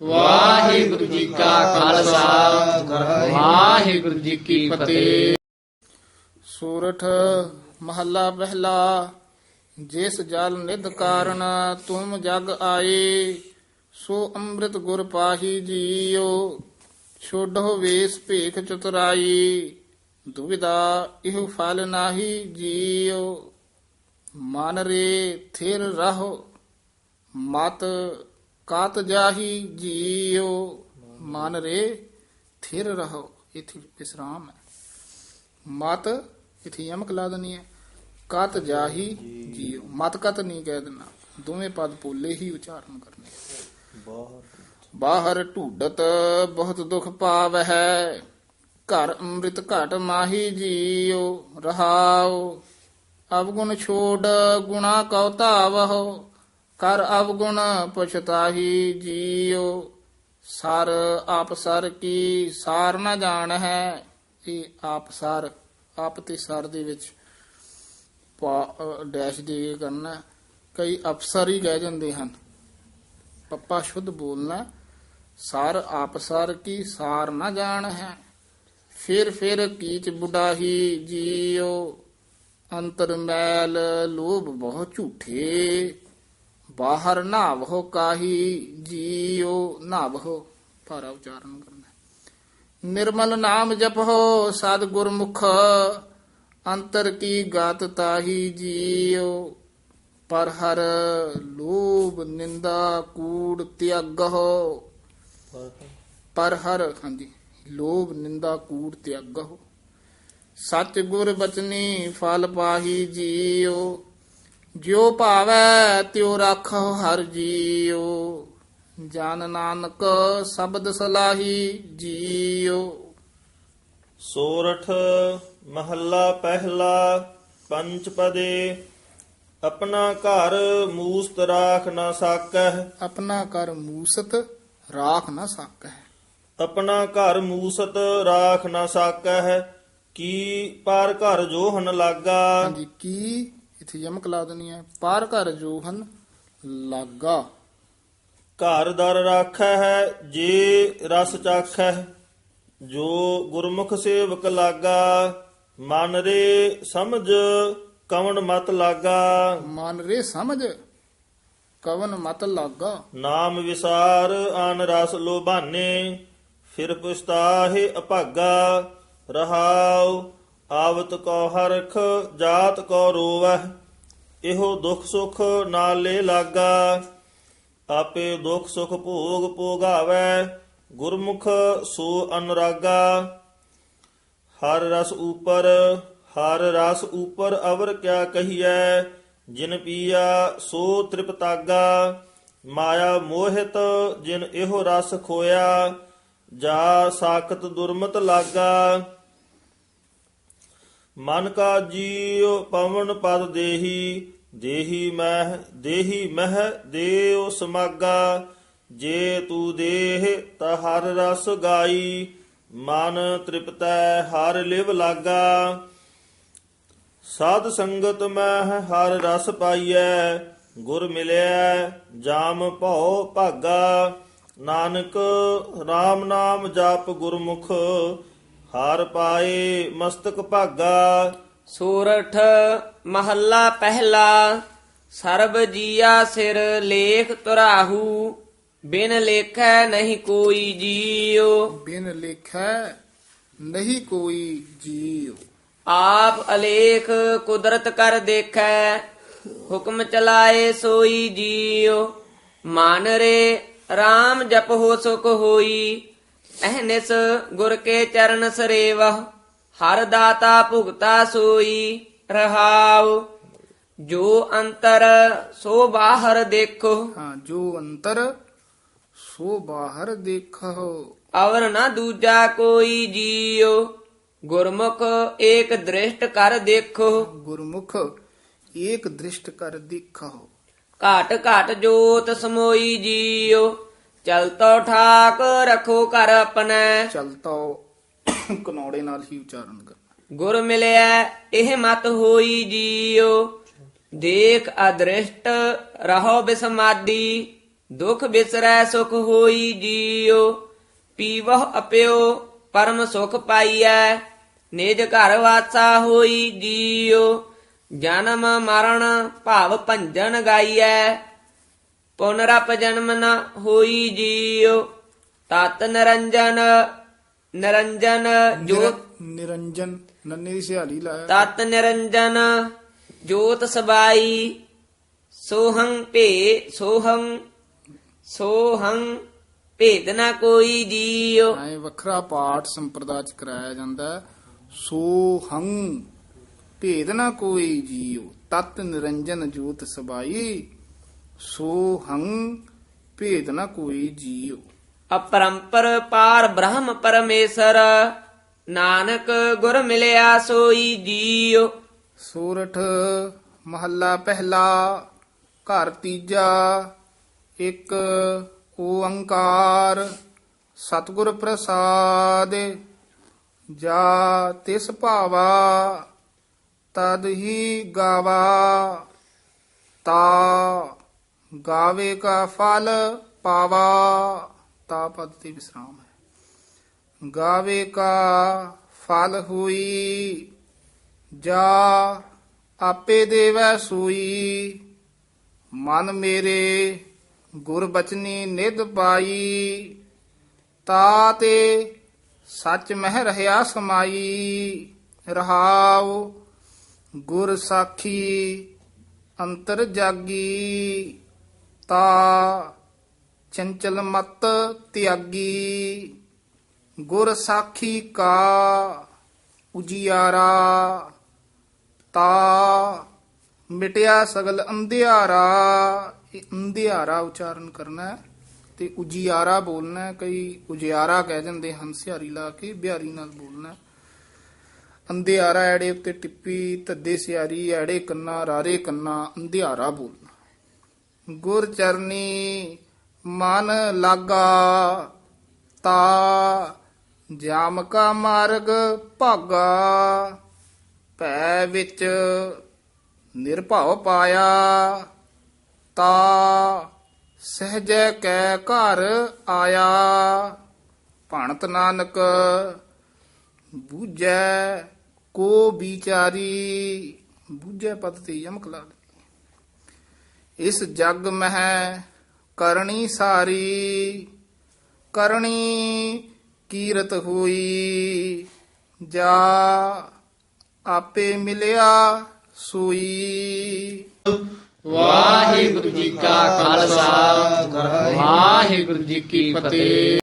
ਵਾਹਿਗੁਰੂ ਜੀ ਕਾ ਖਾਲਸਾ। ਵਾਹਿਗੁਰੂ ਜੀ ਕੀ ਫਤਿਹ। ਸੂਰਠ ਮਹੱਲਾ ਪਹਿਲਾ ਜਿਸ ਜਲ ਨਿਧ ਕਾਰਨ ਤੁਮ ਜਗ ਆਏ, ਸੋ ਅੰਮ੍ਰਿਤ ਗੁਰ ਪਾਹੀ ਜੀਓ, ਛੋਡੋ ਵੇਸ ਭੇਖ ਚਤੁਰਾਈ ਦੁਵਿਦਾ ਇਹ ਫਲ ਨਾਹੀ ਜੀਓ। ਮਨ ਰੇ ਥਿਰ ਰਹੋ, ਮਤ ਕਾਤ ਜਾਹੀ ਜੀਓ ਮਨ ਰੇ, ਥਿਰ ਰਹੋ। ਇਥੇ ਵਿਸਰਾਮ ਹੈ। ਮਤ ਇਥੇ ਯਮਕ ਲਾ ਦੇਣੀ ਹੈ। ਕਤ ਜਾਹੀ ਜੀਓ ਮਤ ਕਤ ਨਹੀਂ ਕਹਿ ਦੇਣਾ। ਦੋਵੇਂ ਪਦ ਪੋਲੇ ਹੀ ਉਚਾਰਨ ਕਰਨੇ ਬਾਹਰ ਢੂਡਤ ਬਹੁਤ ਦੁਖ ਪਾਵ ਹੈ ਘਰ ਅੰਮ੍ਰਿਤ ਘਟ ਮਾਹੀ ਜੀਓ ਰਹਾਉ। ਅਵਗੁਣ ਛੋੜ ਗੁਣਾ ਕਉ ਧਾਵਹੁ। ਕਰ ਅਵਗੁਣ ਪਛਤਾਹੀ ਜੀਓ ਸਰ ਆਪ ਸਰ ਕੀ ਸਾਰ ਨਾ ਜਾਣ ਹੈ? ਇਹ ਆਪ ਸਰ, ਆਪ ਤੇ ਸਰ ਦੇ ਵਿੱਚ ਡੈਸ਼ ਦੇ ਕੇ ਕਰਨਾ ਕਈ ਅਫਸਰ ਹੀ ਕਹਿ ਜਾਂਦੇ ਹਨ, ਪੱਪਾ, ਸ਼ੁੱਧ ਬੋਲਣਾ ਸਰ ਆਪ ਸਰ ਕੀ ਸਾਰ ਨਾ ਜਾਣ ਹੈ? ਫਿਰ ਫਿਰ ਕੀਚ ਬੁਢਾਹੀ ਜੀਓ ਅੰਤਰ ਮੈਲ ਲੋਭ ਬਹੁਤ ਝੂਠੇ। ਬਾਹਰ ਨਾਵਹੁ ਕਾਹੀ ਜੀਓ ਨਾਵਹੁ। ਭਾਰਾ ਉਚਾਰਨ ਕਰਨਾ ਨਿਰਮਲ ਨਾਮ ਜਪੋ ਸਦ ਗੁਰਮੁਖ ਅੰਤਰ ਕੀ ਗਾਤ ਤਾਹੀ ਜੀਓ ਪਰ ਹਰ ਲੋਭ ਨਿੰਦਾ ਕੂੜ ਤਿਆਗਹੁ। ਪਰ ਹਰ, ਹਾਂਜੀ, ਲੋਭ ਨਿੰਦਾ ਕੂੜ ਤਿਆਗਹੁ। ਸਚ ਗੁਰ ਬਚਨੀ ਫਲ ਪਾਹੀ ਜੀਓ ਜਿਉ ਭਾਵੈ ਤਿਉ ਰਾਖੋ ਹਰ ਜੀਓ ਜਨ ਨਾਨਕ ਸ਼ਬਦ ਸਲਾਹੀ ਜੀਓ ਸੋਰਠ ਮਹੱਲਾ ਪਹਿਲਾ ਪੰਚ ਪਦੇ ਆਪਣਾ ਘਰ ਮੂਸਤ ਰਾਖ ਨਾ ਸਾਕਹਿ। ਆਪਣਾ ਕਰ ਮੂਸਤ ਰਾਖ ਨਾ ਸਕੈ ਆਪਣਾ ਘਰ ਮੂਸਤ ਰਾਖ ਨਾ ਸਾਕਹਿ ਕੀ ਪਰ ਘਰ ਜੋ ਹਨ ਲਾਗਾ। ਹਾਂਜੀ ਕੀ ਇਥੇ ਯਮਕ ਲਾ ਦੇਣੀ ਹੈ। ਪਾਰ ਘਰ ਜੋਹਨ ਲਾਗਾ। ਘਰ ਦਰ ਰਾਖੈ ਹੈ ਜੇ ਰਸ ਚਾਖੈ ਜੋ ਗੁਰਮੁਖ ਸੇਵਕ ਲਾਗਾ ਮਨ ਰੇ ਸਮਝ ਕਵਣ ਮਤ ਲਾਗਾ। ਮਨ ਰੇ ਸਮਝ ਕਵਨ ਮਤ ਲਾਗਾ। ਨਾਮ ਵਿਸਾਰ ਆਨ ਰਸ ਲੋਭਾਨੇ ਫਿਰ ਪੁਸਤਾਹੇ ਅਭਾਗਾ ਰਹਾਉ ਆਵਤ ਕੋ ਹਰਖ, ਜਾਤ ਕੋ ਰੋਵਹਿ, ਇਹੋ ਦੁਖ ਸੁਖ ਨਾਲੇ ਲਾਗਾ। ਆਪੇ ਦੁਖ ਸੁਖ ਭੋਗ ਭੋਗਾਵੈ, ਗੁਰਮੁਖ ਸੋ ਅਨਰਾਗਾ। ਹਰ ਰਸ ਉਪਰ, ਹਰ ਰਸ ਉਪਰ ਅਵਰ ਕਿਆ ਕਹੀਐ, ਜਿਨ ਪੀਆ ਸੋ ਤ੍ਰਿਪਤਾਗਾ ਮਾਇਆ ਮੋਹਿਤ, ਜਿਨ ਇਹੋ ਰਸ ਖੋਇਆ, ਜਾ ਸਾਖਤ ਦੁਰਮਤ ਲਾਗਾ। ਮਨ ਕਾ ਜੀਉ ਪਵਨ ਪਦ ਦੇਹੀ ਦੇਹੀ ਮਹਿ ਦੇਹੀ ਮਹਿ ਦੇਉ ਸਮਾਗਾ, ਜੇ ਤੂ ਦੇਹ ਤਾ ਹਰ ਰਸ ਗਾਈ, ਮਨ ਤ੍ਰਿਪਤੈ ਹਰ ਲਿਵ ਲਾਗਾ। ਸਾਧ ਸੰਗਤ ਮੈਂ ਹਰ ਰਸ ਪਾਈਐ, ਗੁਰ ਮਿਲਿਆ ਜਾਮ ਭਉ ਭਾਗਾ। ਨਾਨਕ RAM ਨਾਮ ਜਪ ਗੁਰਮੁਖ ਹਰ ਪਾਏ ਮਸਤਕ ਭਾਗਾ। ਸੂਰਠ ਮਹੱਲਾ ਪਹਿਲਾ ਸਰਬ ਜੀਆ ਸਿਰ ਲੇਖ ਤੁਰਾਹੂ ਬਿਨ ਲੇਖੈ ਨਹੀਂ ਕੋਈ ਜੀਉ। ਬਿਨ ਲਿਖੈ ਨਹੀਂ ਕੋਈ ਜੀਉ। ਆਪ ਅਲੇਖ ਕੁਦਰਤ ਕਰ ਦੇਖੈ ਹੁਕਮ ਚਲਾਏ ਸੋਈ ਜੀਉ। ਮਨ ਰੇ RAM ਜਪੋ ਸੁਖ ਹੋਈ ਅਹਨਿਸ ਗੁਰ ਕੇ ਚਰਨ ਸਰੇਵਹ ਹਰ ਦਾਤਾ ਭੁਗਤਾ ਸੋਈ ਰਹਾਉ। ਜੋ ਅੰਤਰ ਸੋ ਬਾਹਰ ਦੇਖੋ। ਹਾਂ ਜੋ ਅੰਤਰ ਸੋ ਬਾਹਰ ਦੇਖੋ। ਅਵਰ ਨਾ ਦੂਜਾ ਕੋਈ ਜੀਉ। ਗੁਰਮੁਖ ਏਕ ਦ੍ਰਿਸ਼ਟ ਕਰ ਦੇਖੋ। ਗੁਰਮੁਖ ਏਕ ਦ੍ਰਿਸ਼ਟ ਕਰ ਦੇਖੋ। ਘਾਟ ਘਾਟ ਜੋਤ ਸਮੋਈ ਜੀਉ। ਚਲਤੋ ਠਾਕ ਰਖੋ ਕਰ ਆਪਣਾ। ਚਲਤਾ ਕਨੌੜੇ ਨਾਲ ਹੀ ਉਚਾਰਨ ਕਰ। ਗੁਰ ਮਿਲਿਆ ਇਹ ਮਤ ਹੋਈ ਜੀਉ ਦੇਖ ਅਦ੍ਰਿਸ਼ਟ ਰਹੋ ਬਿਸਮਾਦੀ। ਦੁਖ ਬਿਸਰੈ ਸੁਖ ਹੋਈ ਜੀਉ ਪੀਵਹ ਅਪਿਓ ਪਰਮ ਸੁਖ ਪਾਈਐ। ਨਿਜ ਘਰ ਵਾਸਾ ਹੋਈ ਜੀਉ ਜਨਮ ਮਰਨ ਭਾਵ ਭੰਜਨ ਗਾਈਐ। ਪੁਨਰਪ ਜਨਮ ਨ ਹੋਈ ਜੀਉ ਤਤ ਨਿਰੰਜਨ ਨਿਰੰਜਨ ਜੋਤ ਨਿਰੰਜਨ ਨੰਨੇ ਦੀ ਸਿਹਾਰੀ ਲਾਇਆ ਤਤ ਨਿਰੰਜਨ ਜੋਤ ਸਬਾਈ ਸੋਹੰ ਭੇ ਸੋਹੰ ਸੋਹੰ ਭੇਦ ਨਾ ਕੋਈ ਜੀਉ ਐ ਵੱਖਰਾ ਪਾਠ ਸੰਪਰਦਾ ਚ ਕਰਾਇਆ ਜਾਂਦਾ ਹੈ। ਸੋ ਹੰ ਭੇਦ ਨਾ ਕੋਈ ਜੀਉ ਤਤ ਨਿਰੰਜਨ ਜੋਤ ਸਬਾਈ ਸੋ ਹੰ ਭੇਦ ਨਾ ਕੋਈ ਜੀਉ। ਅਪਰੰਪਰ ਪਾਰ ਬ੍ਰਹਮ ਪਰਮੇਸ਼ਰ ਨਾਨਕ ਗੁਰ ਮਿਲਿਆ ਸੋਈ ਜੀਉ। ਸੂਰਠ ਮਹੱਲਾ ਪਹਿਲਾ ਘਰ ਤੀਜਾ ਇੱਕ ਓੰਕਾਰ ਸਤਿਗੁਰ ਪ੍ਰਸਾਦ ਜਾ ਤਿਸ ਭਾਵਾ ਤਦ ਹੀ ਗਾਵਾ ਤਾ ਗਾਵੇ ਕਾ ਫਲ ਪਾਵਾ, ਤਾ ਪਦ ਤੇ ਵਿਸਰਾਮ ਹੈ। ਗਾਵੇ ਕਾ ਫਲ ਹੋਈ, ਜਾ ਆਪੇ ਦੇਵੈ ਸੂਈ। ਮਨ ਮੇਰੇ ਗੁਰ ਬਚਨੀ ਨਿਧ ਪਾਈ, ਤਾ ਤੇ ਸੱਚ ਮਹਿ ਰਹਾ ਸਮਾਈ। ਰਹਾਉ ਗੁਰ ਸਾਖੀ ਅੰਤਰ ਜਾਗੀ। ਤਾ ਚੰਚਲ ਮਤ ਤਿਆਗੀ, ਗੁਰ ਸਾਖੀ ਕਾ ਉਜਿਆਰਾ, ਤਾ ਮਿਟਿਆ ਸਗਲ ਅੰਧਿਆਰਾ, ਇਹ ਅੰਧਿਆਰਾ ਉਚਾਰਨ ਕਰਨਾ ਹੈ ਤੇ ਉਜਿਆਰਾ ਬੋਲਣਾ ਕਈ ਉਜਿਆਰਾ ਕਹਿ ਜਾਂਦੇ ਹਨ, ਸਿਹਾਰੀ ਲਾ ਕੇ ਬਿਹਾਰੀ ਨਾਲ ਬੋਲਣਾ ਹੈ। ਅੰਧਿਆਰਾ ਐੜੇ ਉੱਤੇ ਟਿੱਪੀ, ਧੱਦੇ ਸਿਆਰੀ ਐੜੇ ਕੰਨਾ, ਰਾਰੇ ਕੰਨਾ, ਅੰਧਿਆਰਾ ਬੋਲਣਾ ਗੁਰ ਚਰਨੀ ਮਨ ਲਾਗਾ, ਤਾ ਜਾਮ ਕਾ ਮਾਰਗ ਭਾਗਾ, ਭੈ ਵਿੱਚ ਨਿਰਭਉ ਪਾਇਆ, ਤਾ ਸਹਜੈ ਕੈ ਘਰ ਆਇਆ। ਭਣਤ ਨਾਨਕ, ਬੂਝੈ ਕੋ ਵਿਚਾਰੀ, ਬੂਝੈ ਪਦ ਤੇ ਯਮਕ ਲਾ ਦੇ ਇਸ ਜਗ ਮਹਿ ਕਰਨੀ ਸਾਰੀ ਕਰਨੀ ਕੀਰਤ ਹੋਈ। ਜਾ ਆਪੇ ਮਿਲਿਆ ਸੂਈ। ਵਾਹਿਗੁਰੂ ਜੀ ਕਾ ਖਾਲਸਾ, ਵਾਹਿਗੁਰੂ ਜੀ ਕੀ ਫਤਿਹ।